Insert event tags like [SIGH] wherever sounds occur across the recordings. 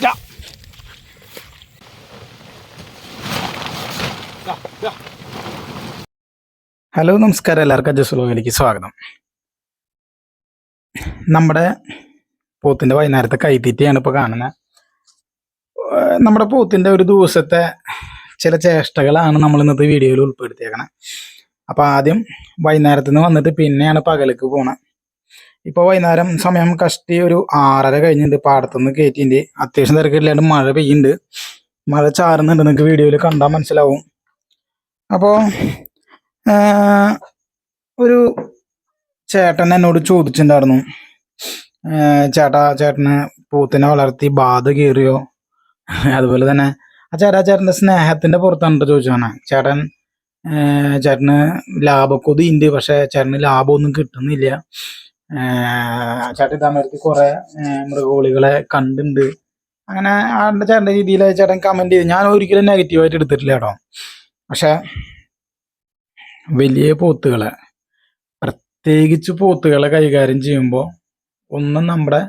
Ja. Hello നമസ്കാരം. എല്ലാവർക്കും അജസ് സ്വാഗതം. നമ്മുടെ പോത്തിന്റെ വൈകുന്നേരത്തെ കൈത്തീറ്റയാണ് ഇപ്പോൾ കാണുന്നത് നമ്മുടെ പോത്തിന്റെ ഒരു ദിവസത്തെ ചില ചേഷ്ടകളാണ് നമ്മൾ ഇന്നത്തെ വീഡിയോയിൽ ഉൾപ്പെടുത്തിയേക്കണത് അപ്പോൾ ആദ്യം വൈകുന്നേരത്തുനിന്ന് വന്നിട്ട് പിന്നെയാണ് പകലേക്ക് പോണത് ഇപ്പോൾ വൈകുന്നേരം സമയം കഷ്ടി ഒരു ആറര കഴിഞ്ഞിട്ടുണ്ട് പാടത്തുനിന്ന് കയറ്റിന്റെ അത്യാവശ്യം തിരക്കില്ലാണ്ട് മഴ പെയ്യുന്നുണ്ട് മഴ ചാറുന്നുണ്ട്. നിങ്ങൾക്ക് വീഡിയോയിൽ കണ്ടാൽ മനസ്സിലാവും. അപ്പോൾ ഒരു ചേട്ടൻ എന്നോട് ചോദിച്ചിട്ടുണ്ടായിരുന്നു ചേട്ടാ ചേട്ടന് പൂത്തിനെ വളർത്തി ബാധ കീറിയോ? അതുപോലെ തന്നെ ആ ചേട്ടാ ചേട്ടന്റെ സ്നേഹത്തിന്റെ പുറത്താണ് ചോദിച്ചാണ് ചേട്ടൻ ചേട്ടന് ലാഭക്കൊതിയുണ്ട് പക്ഷേ ചേട്ടന് ലാഭമൊന്നും കിട്ടുന്നില്ല. ചേട്ടൻ ഇതേമാതിരി കുറെ മൃഗകോളികളെ കണ്ടുണ്ട്. അങ്ങനെ ആളുടെ ചേട്ടന്റെ രീതിയിൽ ചേട്ടൻ കമന്റ് ചെയ്ത്. ഞാൻ ഒരിക്കലും നെഗറ്റീവായിട്ട് എടുത്തിട്ടില്ല കേട്ടോ. പക്ഷെ വലിയ പോത്തുകളെ പ്രത്യേകിച്ച് പോത്തുകളെ കൈകാര്യം ചെയ്യുമ്പോൾ ഒന്ന് നമ്മുടെ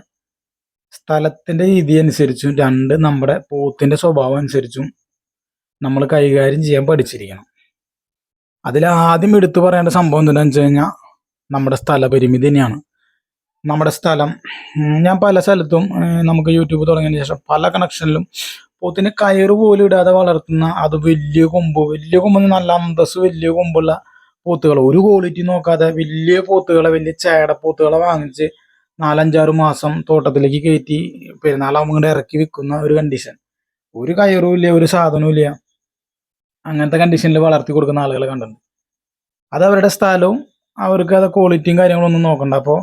സ്ഥലത്തിന്റെ രീതി അനുസരിച്ചും രണ്ട് നമ്മുടെ പോത്തിന്റെ സ്വഭാവം അനുസരിച്ചും നമ്മൾ കൈകാര്യം ചെയ്യാൻ പഠിച്ചിരിക്കണം. അതിൽ ആദ്യം എടുത്തു പറയേണ്ട സംഭവം എന്താണെന്ന് വെച്ച് കഴിഞ്ഞാൽ നമ്മുടെ സ്ഥലപരിമിതി തന്നെയാണ്. നമ്മുടെ സ്ഥലം. ഞാൻ പല സ്ഥലത്തും നമുക്ക് യൂട്യൂബ് തുടങ്ങിയതിന് ശേഷം പല കണക്ഷനിലും പോത്തിന് കയറ് പോലും ഇടാതെ വളർത്തുന്ന അത് വലിയ കൊമ്പ് വലിയ കൊമ്പ് നല്ല അന്തസ് വലിയ കൊമ്പുള്ള പോത്തുകൾ. ഒരു ക്വാളിറ്റി നോക്കാതെ വലിയ പോത്തുകളെ വലിയ ചേട പോത്തുകളെ വാങ്ങിച്ച് നാലഞ്ചാറ് മാസം തോട്ടത്തിലേക്ക് കയറ്റി പെരുന്നാളാകുമ്പോൾ ഇങ്ങോട്ട് ഇറക്കി വിൽക്കുന്ന ഒരു കണ്ടീഷൻ ഒരു കയറും ഇല്ല ഒരു സാധനവും ഇല്ല. അങ്ങനത്തെ കണ്ടീഷനിൽ വളർത്തി കൊടുക്കുന്ന ആളുകളെ കണ്ടിട്ടുണ്ട്. അത് അവരുടെ സ്ഥലവും അവർക്ക് അത് ക്വാളിറ്റിയും കാര്യങ്ങളൊന്നും നോക്കണ്ട. അപ്പോൾ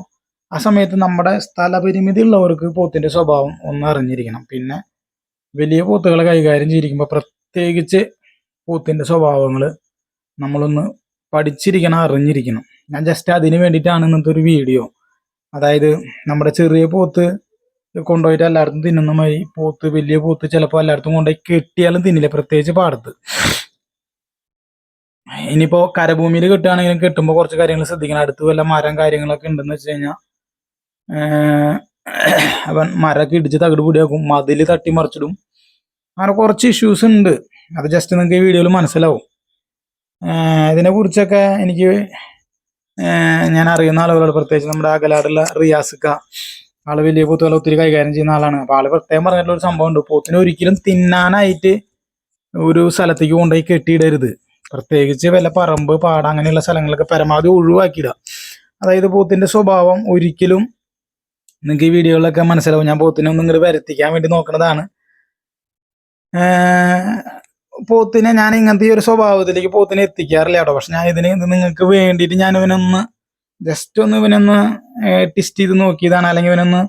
ആ സമയത്ത് നമ്മുടെ സ്ഥലപരിമിതി ഉള്ളവർക്ക് പോത്തിന്റെ സ്വഭാവം ഒന്ന് അറിഞ്ഞിരിക്കണം. പിന്നെ വലിയ പോത്തുകളെ കൈകാര്യം ചെയ്തിരിക്കുമ്പോൾ പ്രത്യേകിച്ച് പോത്തിന്റെ സ്വഭാവങ്ങൾ നമ്മളൊന്ന് പഠിച്ചിരിക്കണം അറിഞ്ഞിരിക്കണം. ഞാൻ ജസ്റ്റ് അതിന് വേണ്ടിയിട്ടാണ് ഇന്നത്തെ ഒരു വീഡിയോ. അതായത് നമ്മുടെ ചെറിയ പോത്ത് കൊണ്ടുപോയിട്ട് എല്ലായിടത്തും തിന്നുന്ന പോത്ത് വലിയ പോത്ത് ചിലപ്പോൾ എല്ലായിടത്തും കൊണ്ടുപോയി കെട്ടിയാലും തിന്നില്ല പ്രത്യേകിച്ച് പാടത്ത്. ഇനിയിപ്പോൾ കരഭൂമിയിൽ കെട്ടുകയാണെങ്കിലും കെട്ടുമ്പോൾ കുറച്ച് കാര്യങ്ങൾ ശ്രദ്ധിക്കണം. അടുത്ത് വല്ല മരം കാര്യങ്ങളൊക്കെ ഉണ്ടെന്ന് വെച്ച് കഴിഞ്ഞാൽ അവൻ മരമൊക്കെ ഇടിച്ച് തകിട് പൊടിയാക്കും മതിൽ തട്ടി മറിച്ചിടും. അങ്ങനെ കുറച്ച് ഇഷ്യൂസ് ഉണ്ട്. അത് ജസ്റ്റ് നിങ്ങൾക്ക് ഈ വീഡിയോയിൽ മനസ്സിലാവും. ഇതിനെ കുറിച്ചൊക്കെ എനിക്ക് ഞാൻ അറിയുന്ന ആളുകളോട് പ്രത്യേകിച്ച് നമ്മുടെ അകലാടുള്ള റിയാസിക്ക ആൾ വലിയ പൂത്തുകളെ ഒത്തിരി കൈകാര്യം ചെയ്യുന്ന ആളാണ്. അപ്പൊ ആൾ പ്രത്യേകം പറഞ്ഞിട്ടുള്ള ഒരു സംഭവം ഉണ്ട്. പോത്തിനെ ഒരിക്കലും തിന്നാനായിട്ട് ഒരു സ്ഥലത്തേക്ക് കൊണ്ടുപോയി കെട്ടിയിടരുത്. പ്രത്യേകിച്ച് വല്ല പറമ്പ് പാട അങ്ങനെയുള്ള സ്ഥലങ്ങളൊക്കെ പരമാവധി ഒഴിവാക്കിയിടുക. അതായത് പൂത്തിന്റെ സ്വഭാവം ഒരിക്കലും നിങ്ങൾക്ക് ഈ വീഡിയോകളിലൊക്കെ മനസ്സിലാവും. ഞാൻ പോത്തിനെ ഒന്നും ഇങ്ങോട്ട് വരുത്തിക്കാൻ വേണ്ടി നോക്കുന്നതാണ് പോത്തിനെ ഞാൻ ഇങ്ങനത്തെ ഈ ഒരു സ്വഭാവത്തിലേക്ക് പോത്തിനെ എത്തിക്കാറില്ല കേട്ടോ. പക്ഷെ ഞാൻ ഇതിന് ഇത് നിങ്ങൾക്ക് വേണ്ടിയിട്ട് ഞാൻ ഇവനൊന്ന് ജസ്റ്റ് ഒന്ന് ഇവനൊന്ന് ടെസ്റ്റ് ചെയ്ത് നോക്കിയതാണ്. അല്ലെങ്കിൽ ഇവനൊന്ന്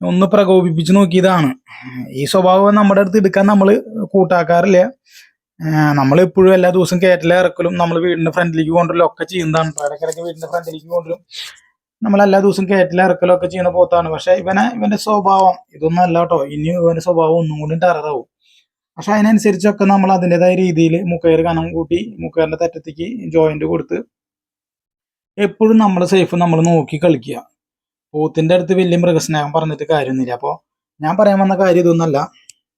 ഒന്ന് പ്രകോപിപ്പിച്ച് നോക്കിയതാണ്. ഈ സ്വഭാവം നമ്മുടെ അടുത്ത് എടുക്കാൻ നമ്മൾ കൂട്ടാക്കാറില്ല. നമ്മൾ എപ്പോഴും എല്ലാ ദിവസവും കയറ്റില ഇറക്കലും നമ്മൾ വീടിന്റെ ഫ്രണ്ടിലേക്ക് കൊണ്ടുവരലും ഒക്കെ ചെയ്യുന്നതാണ്. ഇടയ്ക്കിടയ്ക്ക് വീടിന്റെ ഫ്രണ്ടിലേക്ക് കൊണ്ടുവരും. നമ്മൾ എല്ലാ ദിവസവും കയറ്റിൽ ഇറക്കലൊക്കെ ചെയ്യുന്ന പോത്താണ്. പക്ഷെ ഇവനെ ഇവന്റെ സ്വഭാവം ഇതൊന്നും അല്ല കേട്ടോ ഇനി ഇവന്റെ സ്വഭാവം ഒന്നും കൂടി ടെററാവും പക്ഷെ അതിനനുസരിച്ചൊക്കെ നമ്മൾ അതിന്റെതായ രീതിയിൽ മുക്കയർ കനം കൂട്ടി മുക്കയറിന്റെ തെറ്റത്തേക്ക് ജോയിന്റ് കൊടുത്ത് എപ്പോഴും നമ്മൾ സേഫ് നമ്മൾ നോക്കി കളിക്കുക. പോത്തിന്റെ അടുത്ത് വലിയ മൃഗസ്നേഹം പറഞ്ഞിട്ട് കാര്യമൊന്നുമില്ല. അപ്പോൾ ഞാൻ പറയാൻ വന്ന കാര്യം ഇതൊന്നല്ല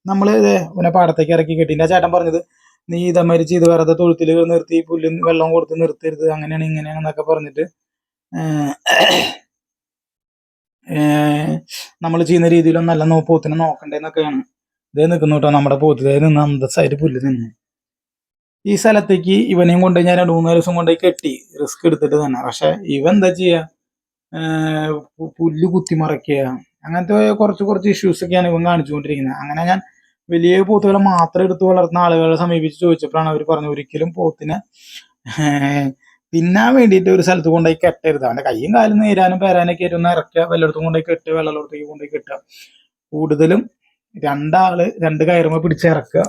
നമ്മൾ ഇവനെ പാടത്തേക്ക് ഇറക്കി കെട്ടിന്റെ ചേട്ടൻ പറഞ്ഞത് നീ ഇതേമാതിരി ഇത് വെറുതെ തൊഴുത്തിൽ നിർത്തി പുല്ലും വെള്ളം കൊടുത്ത് നിർത്തരുത്. അങ്ങനെയാണ് ഇങ്ങനെയാണെന്നൊക്കെ പറഞ്ഞിട്ട് നമ്മൾ ചെയ്യുന്ന രീതിയിലൊന്നല്ല നോ പോത്തിനെ നോക്കണ്ടേന്നൊക്കെയാണ്. ഇതേ നിൽക്കുന്നു കേട്ടോ നമ്മുടെ പോത്തിതേ നിന്ന് അന്തസ്സായിട്ട് പുല്ല് നിന്ന്. ഈ സ്ഥലത്തേക്ക് ഇവനെയും കൊണ്ട് ഞാൻ രണ്ട് മൂന്ന് ദിവസം കൊണ്ടുപോയി കെട്ടി. റിസ്ക് എടുത്തിട്ട് തന്നെ. പക്ഷെ ഇവൻ എന്താ ചെയ്യാ? പുല്ല് കുത്തി മറയ്ക്കുക അങ്ങനത്തെ കുറച്ച് കുറച്ച് ഇഷ്യൂസ് ഒക്കെയാണ് ഇവൻ കാണിച്ചുകൊണ്ടിരിക്കുന്നത്. അങ്ങനെ ഞാൻ വലിയ പോത്തുകളെ മാത്രം എടുത്ത് വളർത്തുന്ന ആളുകളെ സമീപിച്ച് ചോദിച്ചപ്പോഴാണ് അവർ പറഞ്ഞത് ഒരിക്കലും പോത്തിനെ തിന്നാൻ വേണ്ടിയിട്ട് ഒരു സ്ഥലത്ത് കൊണ്ടുപോയി കെട്ടരുത്. അവന്റെ കൈയും കാലും നേരാനും പേരാനൊക്കെ ഒന്ന് ഇറക്കുക. വല്ലയിടത്തും കൊണ്ടുപോയി കെട്ടുക വെള്ളത്തിലേക്ക് കൊണ്ടുപോയി കെട്ടുക. കൂടുതലും രണ്ടാൾ രണ്ട് കയറുമ്പോ പിടിച്ചിറക്കുക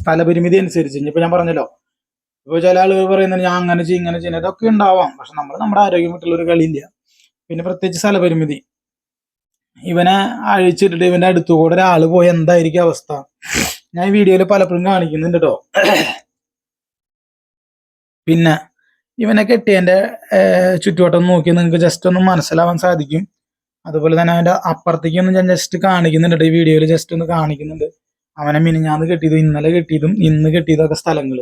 സ്ഥലപരിമിതി അനുസരിച്ച്. ഇനിയിപ്പോ ഞാൻ പറഞ്ഞല്ലോ. ഇപ്പൊ ചില ആളുകൾ പറയുന്നത് ഞാൻ അങ്ങനെ ചെയ്യും ഇങ്ങനെ ചെയ്യുന്നത് ഇതൊക്കെ ഉണ്ടാവാം. പക്ഷെ നമ്മൾ നമ്മുടെ ആരോഗ്യം വിട്ടുള്ള ഒരു കളിയില്ല. പിന്നെ പ്രത്യേകിച്ച് സ്ഥലപരിമിതി. ഇവനെ അഴിച്ചിട്ടിട്ട് ഇവന്റെ അടുത്തുകൂടെ ഒരാൾ പോയി എന്തായിരിക്കും അവസ്ഥ? ഞാൻ ഈ വീഡിയോയിൽ പലപ്പോഴും കാണിക്കുന്നുണ്ട് കേട്ടോ. പിന്നെ ഇവനെ കെട്ടി എന്റെ ചുറ്റുവട്ടം നോക്കി നിങ്ങൾക്ക് ജസ്റ്റ് ഒന്ന് മനസ്സിലാവാൻ സാധിക്കും. അതുപോലെ തന്നെ അവന്റെ അപ്പുറത്തേക്ക് ഒന്ന് ഞാൻ ജസ്റ്റ് കാണിക്കുന്നുണ്ട് ഈ വീഡിയോയിൽ ജസ്റ്റ് ഒന്ന് കാണിക്കുന്നുണ്ട്. അവനെ മിനിഞ്ഞാന്ന് കെട്ടിയതും ഇന്നലെ കെട്ടിയതും ഇന്ന് കെട്ടിയതൊക്കെ സ്ഥലങ്ങൾ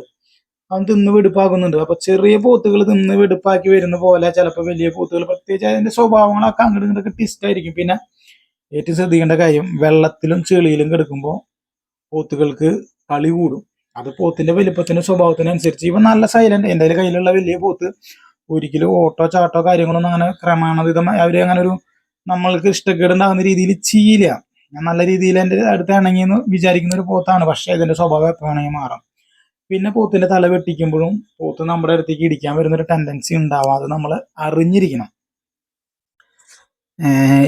അവൻ തിന്ന് വെടുപ്പാക്കുന്നുണ്ട്. അപ്പൊ ചെറിയ പോത്തുകൾ തിന്ന് വെടുപ്പാക്കി വരുന്ന പോലെ ചിലപ്പോൾ വലിയ പോത്തുകൾ പ്രത്യേകിച്ച് അതിന്റെ സ്വഭാവങ്ങളൊക്കെ അങ്ങോട്ട് ഇങ്ങോട്ടൊക്കെ ടിസ്റ്റ് ആയിരിക്കും. പിന്നെ ഏറ്റവും ശ്രദ്ധിക്കേണ്ട കാര്യം വെള്ളത്തിലും ചെളിയിലും കിടക്കുമ്പോൾ പോത്തുകൾക്ക് കളി കൂടും. അത് പോത്തിന്റെ വലിപ്പത്തിനും സ്വഭാവത്തിനനുസരിച്ച് ഇവ നല്ല സൈലന്റ് എന്റെ കയ്യിലുള്ള വലിയ പോത്ത് ഒരിക്കലും ഓട്ടോ ചാട്ടോ കാര്യങ്ങളൊന്നും അങ്ങനെ ക്രമാണതീതമായി അവർ അങ്ങനെ ഒരു നമ്മൾക്ക് ഇഷ്ടക്കേടുണ്ടാകുന്ന രീതിയിൽ ചെയ്യില്ല. ഞാൻ നല്ല രീതിയിൽ എന്റെ അടുത്ത് ഇണങ്ങിയെന്ന് വിചാരിക്കുന്ന ഒരു പോത്താണ്. പക്ഷെ ഇതിന്റെ സ്വഭാവം എപ്പോൾ വേണമെങ്കിൽ മാറാം. പിന്നെ പോത്തിന്റെ തല വെട്ടിക്കുമ്പോഴും പോത്ത് നമ്മുടെ അടുത്തേക്ക് ഇടിക്കാൻ വരുന്ന ഒരു ടെൻഡൻസി ഉണ്ടാവാം. അത് നമ്മൾ അറിഞ്ഞിരിക്കണം.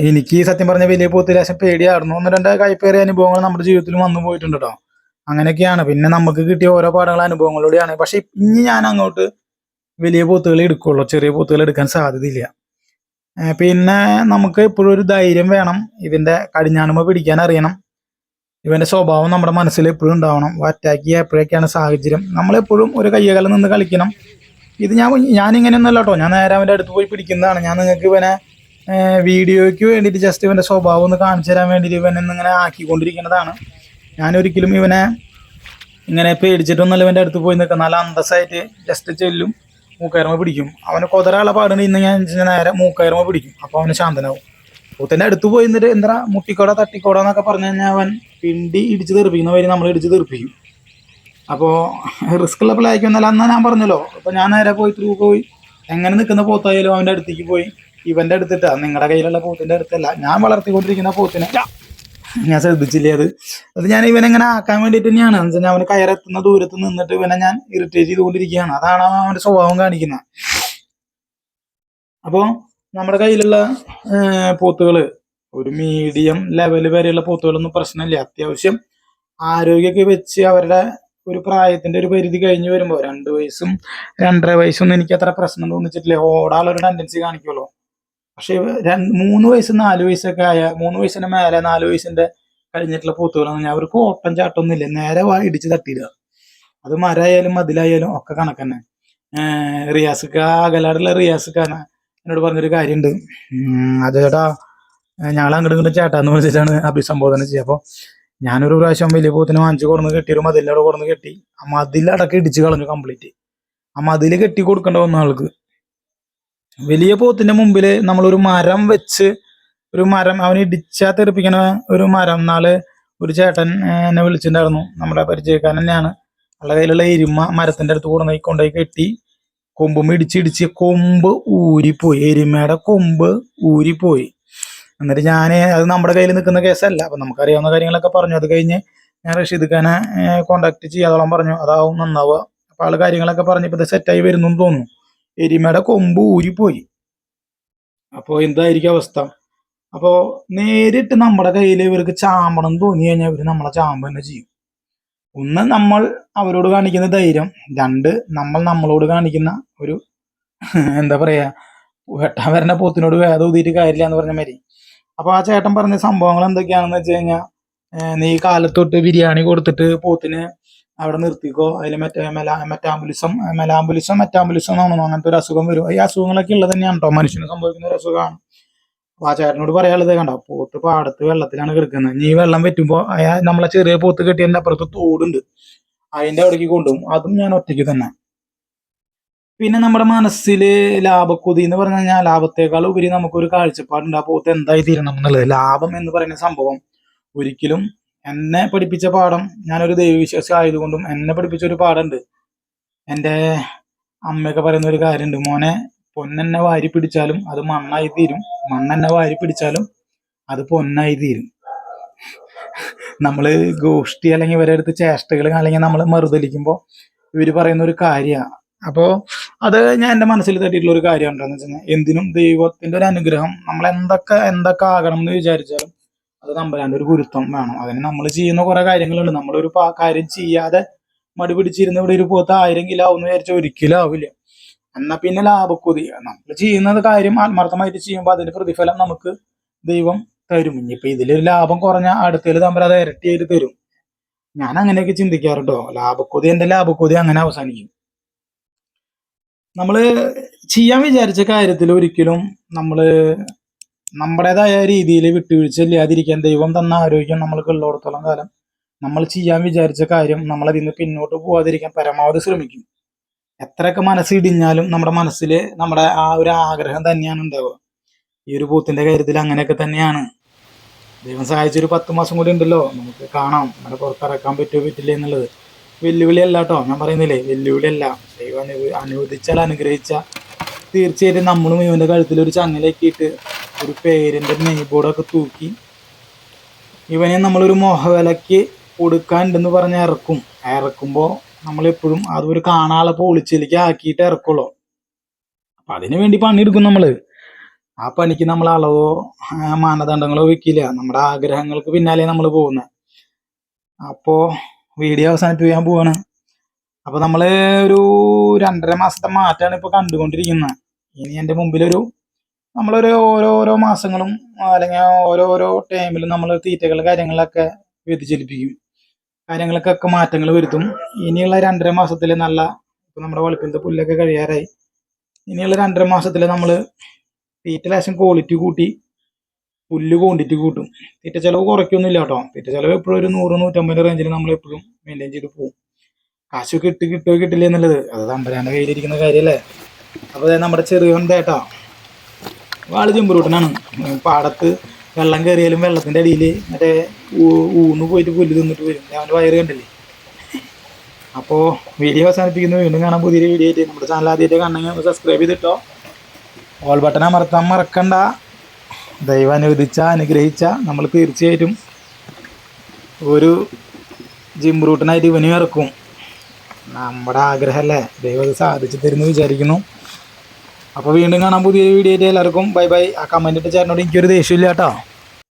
എനിക്ക് സത്യം പറഞ്ഞ വലിയ പോത്തിലേശം പേടിയായിരുന്നു. ഒന്ന് രണ്ട് കൈപ്പേറിയ അനുഭവങ്ങൾ നമ്മുടെ ജീവിതത്തിൽ വന്നു പോയിട്ടുണ്ട് കേട്ടോ അങ്ങനെയൊക്കെയാണ്. പിന്നെ നമുക്ക് കിട്ടിയ ഓരോ പാഠങ്ങൾ അനുഭവങ്ങളിലൂടെയാണ്. പക്ഷെ ഇനി ഞാൻ അങ്ങോട്ട് വലിയ പൂത്തുകൾ എടുക്കുള്ളൂ. ചെറിയ പൂത്തുകൾ എടുക്കാൻ സാധ്യതയില്ല. പിന്നെ നമുക്ക് എപ്പോഴും ഒരു ധൈര്യം വേണം. ഇതിന്റെ കടിഞ്ഞാണുമ പിടിക്കാൻ അറിയണം. ഇവന്റെ സ്വഭാവം നമ്മുടെ മനസ്സിൽ എപ്പോഴും ഉണ്ടാവണം. അറ്റാക്ക് ചെയ്യുക എപ്പോഴൊക്കെയാണ് സാഹചര്യം നമ്മളെപ്പോഴും ഒരു കയ്യകലം നിന്ന് കളിക്കണം. ഇത് ഞാൻ ഇങ്ങനെയൊന്നുമല്ല കേട്ടോ. ഞാൻ നേരെ അവന്റെ അടുത്ത് പോയി പിടിക്കുന്നതാണ്. ഞാൻ നിങ്ങൾക്ക് ഇവനെ വീഡിയോയ്ക്ക് വേണ്ടിയിട്ട് ജസ്റ്റ് ഇവന്റെ സ്വഭാവം ഒന്ന് കാണിച്ചു തരാൻ വേണ്ടിയിട്ട് ഇവനെന്നിങ്ങനെ ആക്കിക്കൊണ്ടിരിക്കുന്നതാണ്. ഞാൻ ഒരിക്കലും ഇവനെ ഇങ്ങനെ പേടിച്ചിട്ടൊന്നുമല്ല ഇവന്റെ അടുത്ത് പോയി നിൽക്കുക നല്ല അന്തസ്സായിട്ട് ജസ്റ്റ് ചെല്ലും. മൂക്കയർമ പിടിക്കും. അവന് കൊതരാളെ പാടുന്ന ഇന്ന് ഞാൻ നേരെ മൂക്കയർമ പിടിക്കും. അപ്പോൾ അവന് ശാന്തനാവും. പൂത്തന്റെ അടുത്ത് പോയി നിന്നിട്ട് എന്താ മുട്ടിക്കോട തട്ടിക്കോട എന്നൊക്കെ പറഞ്ഞു കഴിഞ്ഞാൽ അവൻ പിണ്ടി ഇടിച്ച് തെറിപ്പിക്കുന്ന വരി നമ്മൾ ഇടിച്ച് തെറിപ്പിക്കും. അപ്പോൾ റിസ്ക് ഉള്ള പിള്ളേക്ക് ഒന്നല്ല. അന്ന് ഞാൻ പറഞ്ഞല്ലോ. അപ്പോൾ ഞാൻ നേരെ പോയി ത്രൂ പോയി. എങ്ങനെ നിൽക്കുന്ന പോത്തായാലും അവന്റെ അടുത്തേക്ക് പോയി. ഇവന്റെ അടുത്തിട്ടാണ് നിങ്ങളുടെ കയ്യിലുള്ള പോത്തിന്റെ അടുത്തല്ല. ഞാൻ വളർത്തിക്കൊണ്ടിരിക്കുന്ന പോത്തിനെ. ഞാൻ ശ്രദ്ധിച്ചില്ലേ അത്? അത് ഞാൻ ഇവനെ ഇങ്ങനെ ആക്കാൻ വേണ്ടിയിട്ട് തന്നെയാണ്. ഞാൻ വെച്ചാൽ അവന് കയറെത്തുന്ന ദൂരത്ത് നിന്നിട്ട് ഇവനെ ഞാൻ ഇറിറ്റേറ്റ് ചെയ്തുകൊണ്ടിരിക്കുകയാണ്. അതാണ് അവന്റെ സ്വഭാവം കാണിക്കുന്നത് അപ്പോൾ നമ്മുടെ കയ്യിലുള്ള പോത്തുകൾ ഒരു മീഡിയം ലെവൽ വരെയുള്ള പോത്തുകളൊന്നും പ്രശ്നമില്ല. അത്യാവശ്യം ആരോഗ്യമൊക്കെ വെച്ച് അവരുടെ ഒരു പ്രായത്തിന്റെ ഒരു പരിധി കഴിഞ്ഞ് വരുമ്പോൾ രണ്ട് വയസ്സും രണ്ടര വയസ്സൊന്നും എനിക്ക് അത്ര പ്രശ്നം തോന്നിച്ചിട്ടില്ല. ഓടാനുള്ള ഒരു ടെൻഡൻസി കാണിക്കുമല്ലോ പക്ഷെ മൂന്ന് വയസ്സ് നാല് വയസ്സൊക്കെ ആയ മൂന്ന് വയസ്സിന്റെ മേലെ നാല് വയസ്സിന്റെ കഴിഞ്ഞിട്ടുള്ള പോത്തുകളൊന്നും ഞാൻ അവർക്ക് ഓട്ടം ചാട്ടൊന്നും ഇല്ല നേരെ വാ ഇടിച്ച് തട്ടിയിടുക. അത് മരമായാലും മതിലായാലും ഒക്കെ കണക്കന്നെ. റിയാസുക്ക അകലാടുള്ള റിയാസ്ക്കാണ് എന്നോട് പറഞ്ഞൊരു കാര്യമുണ്ട് അത് ചേട്ടാ ഞങ്ങൾ അങ്ങോട്ട് ഇങ്ങോട്ട് ചേട്ടാന്ന് വിളിച്ചിട്ടാണ് അഭിസംബോധന ചെയ്യുക. അപ്പോൾ ഞാനൊരു പ്രാവശ്യം വലിയ പൂത്തിന് വാങ്ങിച്ചു കൊടുന്ന് കെട്ടി ഒരു മതിലോട് കൊടുന്ന് കെട്ടി ആ മതിലടക്കം ഇടിച്ച് കളഞ്ഞു കംപ്ലീറ്റ്. ആ മതിൽ കെട്ടി കൊടുക്കേണ്ട വന്ന ആൾക്ക്. വലിയ പോത്തിന്റെ മുമ്പിൽ നമ്മളൊരു മരം വെച്ച് ഒരു മരം അവന് ഇടിച്ചാ തെറിപ്പിക്കണ ഒരു മരം നാൾ ഒരു ചേട്ടൻ എന്നെ വിളിച്ചിട്ടുണ്ടായിരുന്നു. നമ്മുടെ പരിചയക്കാരൻ തന്നെയാണ്. അവളുടെ കയ്യിലുള്ള എരുമ മരത്തിന്റെ അടുത്ത് കൊണ്ടുപോയി കൊണ്ടുപോയി കെട്ടി കൊമ്പും ഇടിച്ച് ഇടിച്ച് കൊമ്പ് ഊരിപ്പോയി. എരുമയുടെ കൊമ്പ് ഊരിപ്പോയി. എന്നിട്ട് ഞാൻ അത് നമ്മുടെ കയ്യിൽ നിൽക്കുന്ന കേസല്ല. അപ്പൊ നമുക്കറിയാവുന്ന കാര്യങ്ങളൊക്കെ പറഞ്ഞു. അത് കഴിഞ്ഞ് ഞാൻ റഷീദ് ഖാനെ കോണ്ടാക്ട് ചെയ്യാതോളം പറഞ്ഞു. അതാവും നന്നാവുക. അപ്പോൾ ആൾ കാര്യങ്ങളൊക്കെ പറഞ്ഞപ്പോ ഇത് സെറ്റായി വരുന്നു തോന്നുന്നു. എരുമയുടെ കൊമ്പ് ഊരിപ്പോയി. അപ്പോൾ എന്തായിരിക്കും അവസ്ഥ? അപ്പോ നേരിട്ട് നമ്മുടെ കയ്യിൽ ഇവർക്ക് ചാമ്പണം തോന്നി കഴിഞ്ഞാൽ ഇവർ നമ്മളെ ചാമ്പ് തന്നെ ചെയ്യും. ഒന്ന് നമ്മൾ അവരോട് കാണിക്കുന്ന ധൈര്യം രണ്ട് നമ്മൾ നമ്മളോട് കാണിക്കുന്ന ഒരു [LAUGHS] എന്താ പറയാ വെട്ടാൻ വരുന്ന പോത്തിനോട് വേദം ഊതിയിട്ട് കാര്യമില്ല എന്ന് പറഞ്ഞ മാതിരി. അപ്പൊ ആ ചേട്ടൻ പറഞ്ഞ സംഭവങ്ങൾ എന്തൊക്കെയാണെന്ന് വെച്ച് കഴിഞ്ഞാൽ നീ കാലത്തൊട്ട് ബിരിയാണി കൊടുത്തിട്ട് പോത്തിന് അവിടെ നിർത്തിക്കോ? അതിൽ മറ്റേ മെലാ മെറ്റാമ്പുലിസം മെലാമ്പുലിസം മെറ്റാമ്പുലിസം എന്നാണോ അങ്ങനത്തെ ഒരു അസുഖം വരും. ഈ അസുഖങ്ങളൊക്കെ ഉള്ളത് തന്നെയാണ് കേട്ടോ മനുഷ്യന് സംഭവിക്കുന്ന ഒരു അസുഖമാണ്. അപ്പൊ ആ ചേട്ടനോട് പറയാനുള്ളത് കണ്ടോ? പോത്ത് പാടത്ത് വെള്ളത്തിലാണ് കിടക്കുന്നത്. നീ വെള്ളം പറ്റുമ്പോ അയാ നമ്മളെ ചെറിയ പോത്ത് കെട്ടിയതിന്റെ അപ്പുറത്ത് തോടുണ്ട്. അതിന്റെ അവിടേക്ക് കൊണ്ടുപോകും. അതും ഞാൻ ഒറ്റയ്ക്ക് തന്നെ. പിന്നെ നമ്മുടെ മനസ്സിൽ ലാഭക്കൊതി എന്ന് പറഞ്ഞു കഴിഞ്ഞാൽ ലാഭത്തെക്കാൾ ഉപരി നമുക്കൊരു കാഴ്ചപ്പാടുണ്ട്. ആ പോത്ത് എന്തായി തീരണം എന്നുള്ളത്. ലാഭം എന്ന് പറയുന്ന സംഭവം ഒരിക്കലും എന്നെ പഠിപ്പിച്ച പാഠം ഞാനൊരു ദൈവവിശ്വാസി ആയതുകൊണ്ടും എന്നെ പഠിപ്പിച്ച ഒരു പാഠമുണ്ട് എന്റെ അമ്മയൊക്കെ പറയുന്ന ഒരു കാര്യമുണ്ട് മോനെ പൊന്നെന്നെ വാരി പിടിച്ചാലും അത് മണ്ണായി തീരും. മണ്ണെന്നെ വാരി പിടിച്ചാലും അത് പൊന്നായി തീരും. നമ്മൾ ഗോഷ്ടി അല്ലെങ്കിൽ ഇവരെ അടുത്ത് ചേഷ്ടകൾ അല്ലെങ്കിൽ നമ്മൾ മറുതലിക്കുമ്പോൾ ഇവർ പറയുന്ന ഒരു കാര്യമാണ് അപ്പോൾ അത് ഞാൻ എന്റെ മനസ്സിൽ തട്ടിയിട്ടുള്ള ഒരു കാര്യം എന്താണെന്ന് വെച്ചാൽ എന്തിനും ദൈവത്തിന്റെ ഒരു അനുഗ്രഹം നമ്മൾ എന്തൊക്കെ എന്തൊക്കെ ആകണം എന്ന് വിചാരിച്ചാലും അത് നമ്പരാന്റെ ഒരു ഗുരുത്വം വേണം. അതിന് നമ്മൾ ചെയ്യുന്ന കുറെ കാര്യങ്ങളുണ്ട്. നമ്മളൊരു കാര്യം ചെയ്യാതെ മടി പിടിച്ചിരുന്ന് ഇവിടെ ഒരു പോത്ത് ആയിരം കിലോ ആവും വിചാരിച്ച ഒരിക്കലും ആവില്ല എന്നാ പിന്നെ ലാഭക്കൊതി. നമ്മൾ ചെയ്യുന്നത് കാര്യം ആത്മാർത്ഥമായിട്ട് ചെയ്യുമ്പോൾ അതിന്റെ പ്രതിഫലം നമുക്ക് ദൈവം തരും. ഇനിയിപ്പോ ഇതിലൊരു ലാഭം കുറഞ്ഞ അടുത്തതിൽ തമ്മിൽ അത് ഇരട്ടിയായിട്ട് തരും. ഞാൻ അങ്ങനെയൊക്കെ ചിന്തിക്കാറുണ്ടോ? ലാഭക്കൊതി എന്റെ ലാഭക്കൊതി അങ്ങനെ അവസാനിക്കും. നമ്മൾ ചെയ്യാൻ വിചാരിച്ച കാര്യത്തിൽ ഒരിക്കലും നമ്മൾ നമ്മുടേതായ രീതിയിൽ വിട്ടുവീഴ്ച ഇല്ലാതിരിക്കാൻ ദൈവം തന്ന ആരോഗ്യം നമ്മൾക്ക് ഉള്ളിടത്തോളം കാലം നമ്മൾ ചെയ്യാൻ വിചാരിച്ച കാര്യം നമ്മളതിൽ നിന്ന് പിന്നോട്ട് പോവാതിരിക്കാൻ പരമാവധി ശ്രമിക്കും. എത്രയൊക്കെ മനസ്സിടിഞ്ഞാലും നമ്മുടെ മനസ്സിൽ നമ്മുടെ ആ ഒരു ആഗ്രഹം തന്നെയാണ് ഉണ്ടാവുക. ഈ ഒരു പൂത്തിന്റെ കാര്യത്തിൽ അങ്ങനെയൊക്കെ തന്നെയാണ്. ദൈവം സഹായിച്ച ഒരു പത്ത് മാസം കൂടി ഉണ്ടല്ലോ. നമുക്ക് കാണാം. നമ്മുടെ പുറത്തിറക്കാൻ പറ്റുമോ പറ്റില്ല എന്നുള്ളത്. വെല്ലുവിളി അല്ല കേട്ടോ. ഞാൻ പറയുന്നില്ലേ വെല്ലുവിളി അല്ല ദൈവം അനു അനുവദിച്ചാൽ അനുഗ്രഹിച്ച തീർച്ചയായിട്ടും നമ്മളും ഇവന്റെ കഴുത്തിൽ ഒരു ചങ്ങലക്കിയിട്ട് ഒരു പേരിന്റെ നെയ്ബോർഡൊക്കെ തൂക്കി ഇവനെ നമ്മളൊരു മോഹവിലയ്ക്ക് കൊടുക്കാനുണ്ടെന്ന് പറഞ്ഞ് ഇറക്കും. ഇറക്കുമ്പോൾ നമ്മളെപ്പോഴും അതൊരു കാണാളെ പൊളിച്ചിലേക്ക് ആക്കിയിട്ട് ഇറക്കുള്ളൂ. അപ്പം അതിനു വേണ്ടി പണിയെടുക്കും നമ്മൾ ആ പണിക്ക് നമ്മൾ അളവോ മാനദണ്ഡങ്ങളോ വെക്കില്ല. നമ്മുടെ ആഗ്രഹങ്ങൾക്ക് പിന്നാലെ നമ്മൾ പോകുന്നത് അപ്പോൾ വീഡിയോ അവസാനിപ്പിക്കാൻ പോവാണ്. അപ്പോൾ നമ്മൾ ഒരു രണ്ടര മാസത്തെ മാറ്റമാണ് ഇപ്പോൾ കണ്ടുകൊണ്ടിരിക്കുന്നത്. ഇനി എന്റെ മുമ്പിലൊരു നമ്മളൊരു ഓരോരോ മാസങ്ങളും അല്ലെങ്കിൽ ഓരോരോ ടൈമിലും നമ്മൾ തീറ്റകൾ കാര്യങ്ങളൊക്കെ വ്യതിചലിപ്പിക്കും കാര്യങ്ങൾക്കൊക്കെ മാറ്റങ്ങൾ വരുത്തും. ഇനിയുള്ള രണ്ടര മാസത്തിൽ നല്ല ഇപ്പം നമ്മുടെ വെളുപ്പിലത്തെ പുല്ലൊക്കെ കഴിയാറായി. ഇനിയുള്ള രണ്ടര മാസത്തിൽ നമ്മൾ തീറ്റ ലേശം ക്വാളിറ്റി കൂട്ടി പുല്ല് ക്വാണ്ടിറ്റി കൂട്ടും. തീറ്റ ചിലവ് കുറയ്ക്കൊന്നുമില്ല കേട്ടോ. തീറ്റ ചിലവ് എപ്പോഴും ഒരു നൂറ് നൂറ്റമ്പത് റേഞ്ചിൽ നമ്മൾ എപ്പോഴും മെയിന്റെയിൻ ചെയ്ത് പോകും കാശ് കിട്ടി കിട്ടുമോ കിട്ടില്ല എന്നുള്ളത്. അത് തമ്പരാന്റെ കയ്യിലിരിക്കുന്ന കാര്യമല്ലേ? അപ്പോൾ നമ്മുടെ ചെറിയ കേട്ടോ വാൾ ചെമ്പുരൂട്ടനാണ് പാടത്ത് വെള്ളം കയറിയാലും വെള്ളത്തിന്റെ അടിയിൽ മറ്റേ ഊന്ന് പോയിട്ട് പുല്ല് തിന്നിട്ട് വരും. അവന്റെ വയറ് കണ്ടില്ലേ? അപ്പോൾ വീഡിയോ അവസാനിപ്പിക്കുന്നു. വീണ്ടും കാണാൻ പുതിയൊരു വീഡിയോ ആയിട്ട്. നമ്മുടെ ചാനൽ ആദ്യമായിട്ട് കാണണമെങ്കിൽ സബ്സ്ക്രൈബ് ചെയ്തിട്ടോ. ഓൾ ബട്ടൺ അമർത്താൻ മറക്കണ്ട. ദൈവം അനുവദിച്ച അനുഗ്രഹിച്ച. നമ്മൾ തീർച്ചയായിട്ടും ഒരു ജിം റൂട്ടിനായിട്ട് ഇവനും ഇറക്കും. നമ്മുടെ ആഗ്രഹമല്ലേ ദൈവം അത് സാധിച്ചു തരുമെന്ന് വിചാരിക്കുന്നു. അപ്പോൾ വീണ്ടും കാണാൻ പുതിയ വീഡിയോ ആയിട്ട് എല്ലാവർക്കും ബൈ ബൈ. ആ കമന്റ് ഇട്ട് ചേട്ടനോട് എനിക്കൊരു ദേഷ്യമില്ല കേട്ടോ.